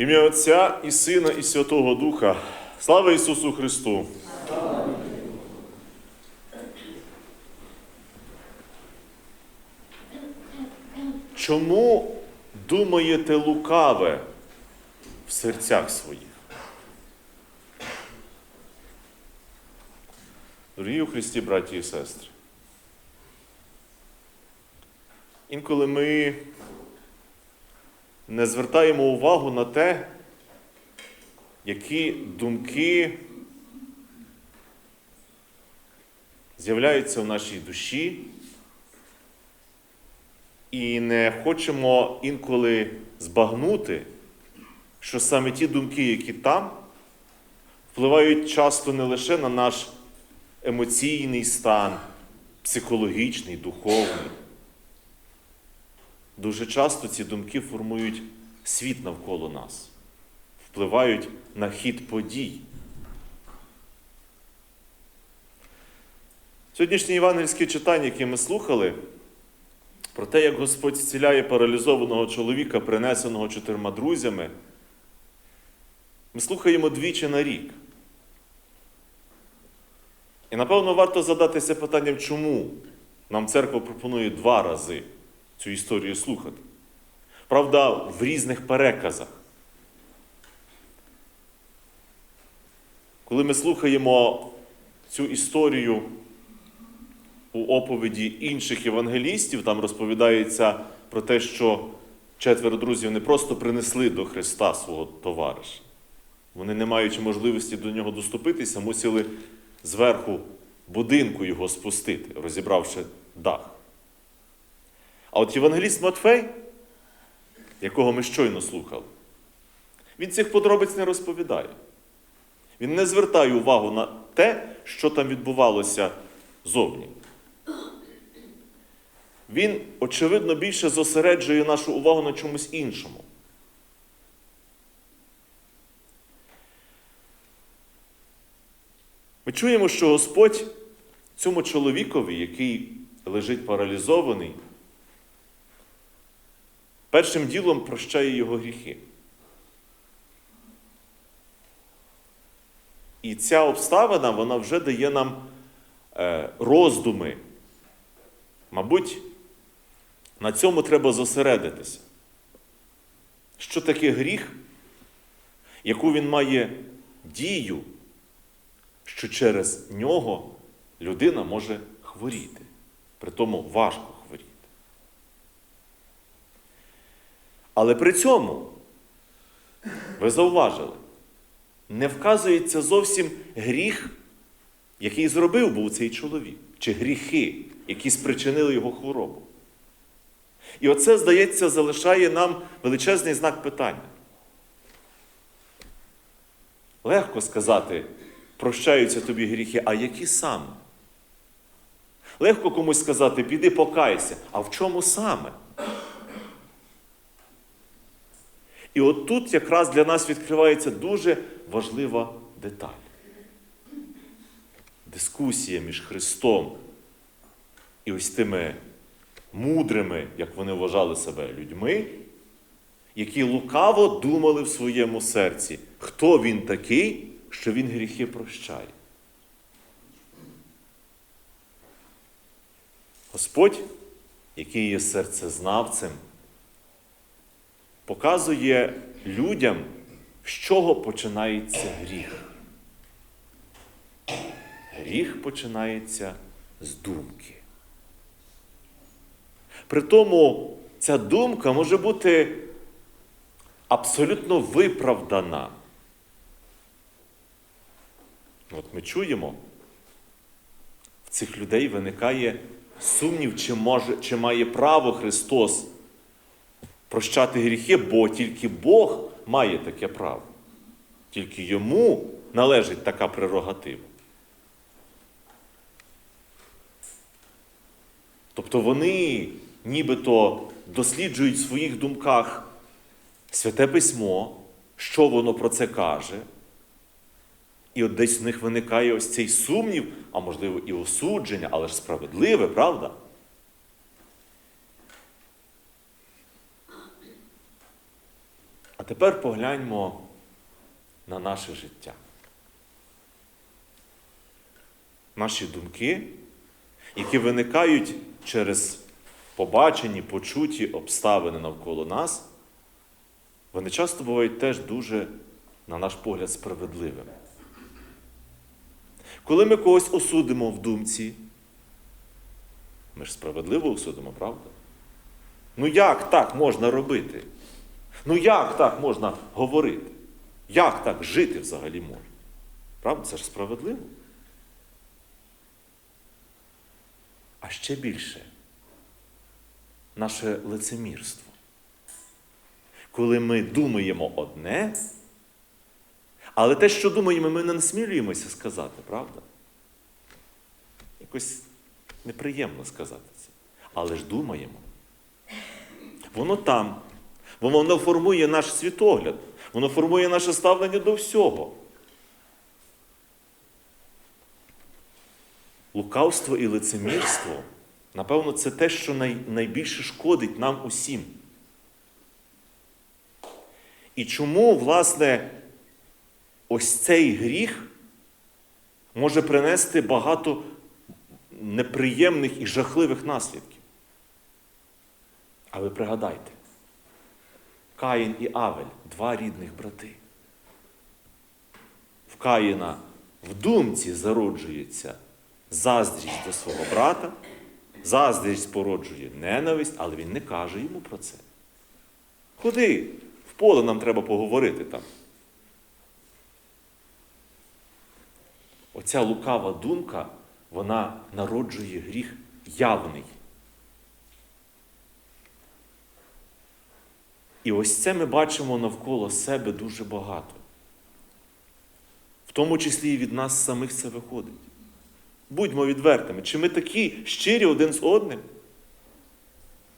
Ім'я Отця і Сина, і Святого Духа. Слава Ісусу Христу! Чому думаєте лукаве в серцях своїх? Дорогі у Христі, браті і сестри. Інколи ми не звертаємо увагу на те, які думки з'являються в нашій душі, і не хочемо інколи збагнути, що саме ті думки, які там, впливають часто не лише на наш емоційний стан, психологічний, духовний. Дуже часто ці думки формують світ навколо нас, впливають на хід подій. Сьогоднішнє євангельське читання, яке ми слухали, про те, як Господь зціляє паралізованого чоловіка, принесеного чотирма друзями, ми слухаємо двічі на рік. І напевно варто задатися питанням, чому нам церква пропонує два рази цю історію слухати. Правда, в різних переказах. Коли ми слухаємо цю історію у оповіді інших євангелістів, там розповідається про те, що четверо друзів не просто принесли до Христа свого товариша. Вони, не маючи можливості до нього доступитися, мусили зверху будинку його спустити, розібравши дах. А от Євангеліст Матфей, якого ми щойно слухали, він цих подробиць не розповідає. Він не звертає увагу на те, що там відбувалося зовні. Він, очевидно, більше зосереджує нашу увагу на чомусь іншому. Ми чуємо, що Господь цьому чоловікові, який лежить паралізований, першим ділом прощає його гріхи. І ця обставина вона вже дає нам е, роздуми. Мабуть, на цьому треба зосередитися. Що таке гріх, яку він має дію, що через нього людина може хворіти, при тому важко хворіти. Але при цьому, ви зауважили, не вказується зовсім гріх, який зробив був цей чоловік, чи гріхи, які спричинили його хворобу. І оце, здається, залишає нам величезний знак питання. Легко сказати, прощаються тобі гріхи, а які саме? Легко комусь сказати, піди покайся, а в чому саме? І от тут якраз для нас відкривається дуже важлива деталь. Дискусія між Христом і ось тими мудрими, як вони вважали себе, людьми, які лукаво думали в своєму серці, хто він такий, що він гріхи прощає. Господь, який є серцезнавцем, показує людям, з чого починається гріх. Гріх починається з думки. Притому ця думка може бути абсолютно виправдана. От ми чуємо, в цих людей виникає сумнів, чи, може, чи має право Христос прощати гріхи, бо тільки Бог має таке право. Тільки йому належить така прерогатива. Тобто вони нібито досліджують в своїх думках святе письмо, що воно про це каже. І от десь в них виникає ось цей сумнів, а можливо і осудження, але ж справедливе, правда? Тепер погляньмо на наше життя. Наші думки, які виникають через побачені, почуті обставини навколо нас, вони часто бувають теж дуже, на наш погляд, справедливими. Коли ми когось осудимо в думці, ми ж справедливо осудимо, правда? Ну як так можна робити? Ну як так можна говорити? Як так жити взагалі можна? Правда, це ж справедливо. А ще більше наше лицемірство. Коли ми думаємо одне, але те, що думаємо, ми не насмілюємося сказати, правда? Якось неприємно сказати це. Але ж думаємо. Воно там. Воно формує наш світогляд, воно формує наше ставлення до всього. Лукавство і лицемірство, напевно, це те, що най, найбільше шкодить нам усім. І чому, власне, ось цей гріх може принести багато неприємних і жахливих наслідків? А ви пригадайте, Каїн і Авель два рідних брати. В Каїна в думці зароджується заздрість до свого брата, заздрість породжує ненависть, але він не каже йому про це. Ходи, в поле нам треба поговорити там. Оця лукава думка, вона народжує гріх явний. І ось це ми бачимо навколо себе дуже багато. В тому числі і від нас самих це виходить. Будьмо відвертими, чи ми такі щирі один з одним?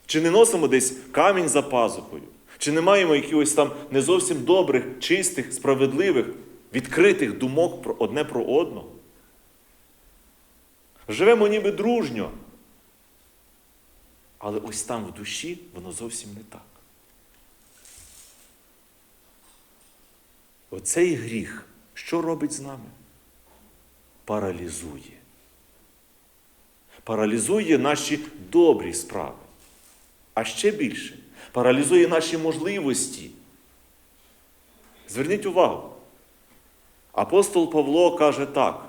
Чи не носимо десь камінь за пазухою? Чи не маємо якихось там не зовсім добрих, чистих, справедливих, відкритих думок про одне про одного? Живемо ніби дружньо. Але ось там в душі воно зовсім не так. Оцей гріх, що робить з нами? Паралізує. Паралізує наші добрі справи. А ще більше паралізує наші можливості. Зверніть увагу. Апостол Павло каже так.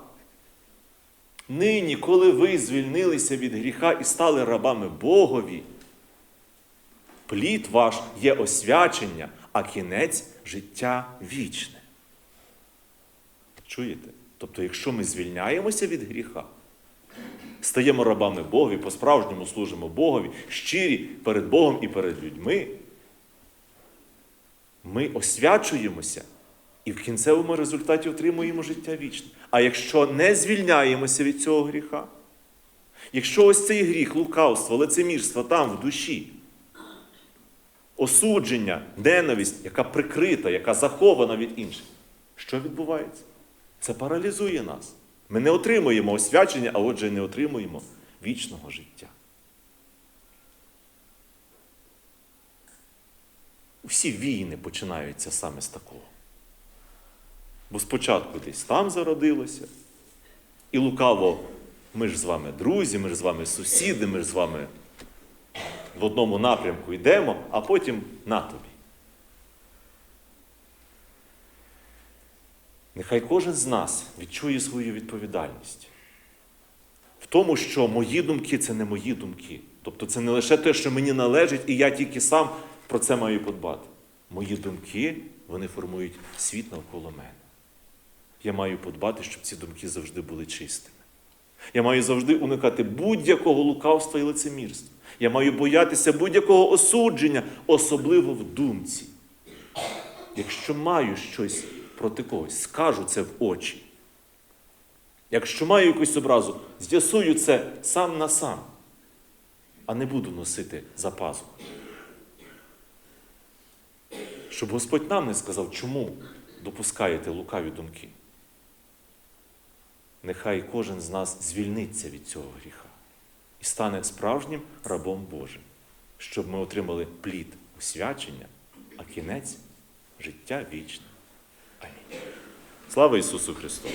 Нині, коли ви звільнилися від гріха і стали рабами Богові, плід ваш є освячення, а кінець життя вічне. Чуєте? Тобто, якщо ми звільняємося від гріха, стаємо рабами Богові, по-справжньому служимо Богові, щирі перед Богом і перед людьми, ми освячуємося і в кінцевому результаті отримуємо життя вічне. А якщо не звільняємося від цього гріха, якщо ось цей гріх, лукавство, лицемірство там в душі, осудження, ненависть, яка прикрита, яка захована від інших, що відбувається? Це паралізує нас. Ми не отримуємо освячення, а отже, не отримуємо вічного життя. Усі війни починаються саме з такого. Бо спочатку десь там зародилося, і лукаво, ми ж з вами друзі, ми ж з вами сусіди, ми ж з вами в одному напрямку йдемо, а потім на тобі. Нехай кожен з нас відчує свою відповідальність в тому, що мої думки це не мої думки. Тобто це не лише те, що мені належить, і я тільки сам про це маю подбати. Мої думки, вони формують світ навколо мене. Я маю подбати, щоб ці думки завжди були чистими. Я маю завжди уникати будь-якого лукавства і лицемірства. Я маю боятися будь-якого осудження, особливо в думці. Якщо маю щось проти когось, скажу це в очі. Якщо маю якусь образу, з'ясую це сам на сам, а не буду носити за пазуху. Щоб Господь нам не сказав, чому допускаєте лукаві думки. Нехай кожен з нас звільниться від цього гріха і стане справжнім рабом Божим, щоб ми отримали плід освячення, а кінець життя вічне. Амінь. Слава Ісусу Христу!